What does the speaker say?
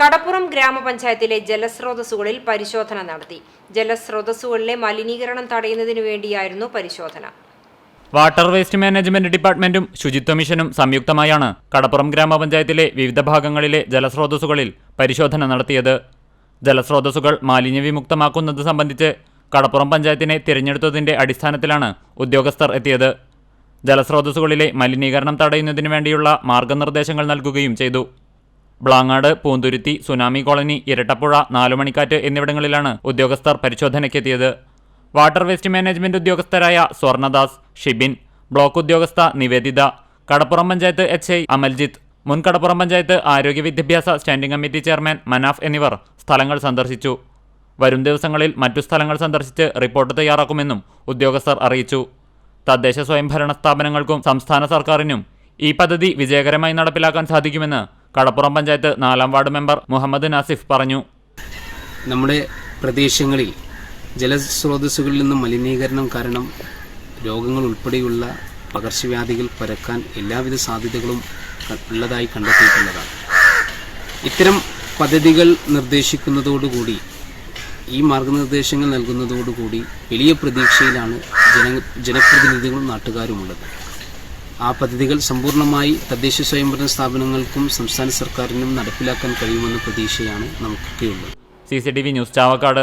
കടപ്പുറം ഗ്രാമപഞ്ചായത്തിലെ ജലസ്രോതസ്സുകളിൽ പരിശോധന നടത്തി. ജലസ്രോതസ്സുകളിലെ മലിനീകരണം തടയുന്നതിനു വേണ്ടിയായിരുന്നു പരിശോധന. വാട്ടർ വേസ്റ്റ് മാനേജ്മെന്റ് ഡിപ്പാർട്ട്മെന്റും ശുചിത്വ മിഷനും സംയുക്തമായാണ് കടപ്പുറം ഗ്രാമപഞ്ചായത്തിലെ വിവിധ ഭാഗങ്ങളിലെ ജലസ്രോതസ്സുകളിൽ പരിശോധന നടത്തിയത്. ജലസ്രോതസ്സുകൾ മാലിന്യവിമുക്തമാക്കുന്നത് സംബന്ധിച്ച് കടപ്പുറം പഞ്ചായത്തിനെ തിരഞ്ഞെടുത്തതിന്റെ അടിസ്ഥാനത്തിലാണ് ഉദ്യോഗസ്ഥർ എത്തിയത്. ജലസ്രോതസ്സുകളിലെ മലിനീകരണം തടയുന്നതിനു വേണ്ടിയുള്ള മാർഗനിർദ്ദേശങ്ങൾ നൽകുകയും ചെയ്തു. ബ്ലാങ്ങാട് പൂന്തുരുത്തി സുനാമി കോളനി ഇരട്ടപ്പുഴ നാലുമണിക്കാറ്റ് എന്നിവിടങ്ങളിലാണ് ഉദ്യോഗസ്ഥർ പരിശോധനയ്ക്കെത്തിയത്. വാട്ടർ വേസ്റ്റ് മാനേജ്മെന്റ് ഉദ്യോഗസ്ഥരായ സ്വർണദാസ് ഷിബിൻ ബ്ലോക്ക് ഉദ്യോഗസ്ഥ നിവേദിത കടപ്പുറം പഞ്ചായത്ത് എച്ച് ഐ അമൽജിത്ത് മുൻ കടപ്പുറം പഞ്ചായത്ത് ആരോഗ്യ വിദ്യാഭ്യാസ സ്റ്റാൻഡിംഗ് കമ്മിറ്റി ചെയർമാൻ മനാഫ് എന്നിവർ സ്ഥലങ്ങൾ സന്ദർശിച്ചു. വരും ദിവസങ്ങളിൽ മറ്റു സ്ഥലങ്ങൾ സന്ദർശിച്ച് റിപ്പോർട്ട് തയ്യാറാക്കുമെന്നും ഉദ്യോഗസ്ഥർ അറിയിച്ചു. തദ്ദേശ സ്വയംഭരണ സ്ഥാപനങ്ങൾക്കും സംസ്ഥാന സർക്കാരിനും ഈ പദ്ധതി വിജയകരമായി നടപ്പിലാക്കാൻ സാധിക്കുമെന്ന് കടപ്പുറം പഞ്ചായത്ത് നാലാം വാർഡ് മെമ്പർ മുഹമ്മദ് നാസിഫ് പറഞ്ഞു. നമ്മുടെ പ്രദേശങ്ങളിൽ ജലസ്രോതസ്സുകളിൽ നിന്നും മലിനീകരണം കാരണം രോഗങ്ങൾ ഉൾപ്പെടെയുള്ള പകർച്ചവ്യാധികൾ പരക്കാൻ എല്ലാവിധ സാധ്യതകളും ഉള്ളതായി കണ്ടെത്തിയിട്ടുള്ളതാണ്. ഇത്തരം പദ്ധതികൾ നിർദ്ദേശിക്കുന്നതോടുകൂടി ഈ മാർഗനിർദ്ദേശങ്ങൾ നൽകുന്നതോടുകൂടി വലിയ പ്രതീക്ഷയിലാണ് ജന ജനപ്രതിനിധികളും നാട്ടുകാരുമുള്ളത്. ആ പദ്ധതികൾ സമ്പൂർണമായി തദ്ദേശ സ്വയംഭരണ സ്ഥാപനങ്ങൾക്കും സംസ്ഥാന സർക്കാരിനും നടപ്പിലാക്കാൻ കഴിയുമെന്ന പ്രതീക്ഷയാണ് നമുക്കൊക്കെയുള്ളത്. C C T V news Chavakkad.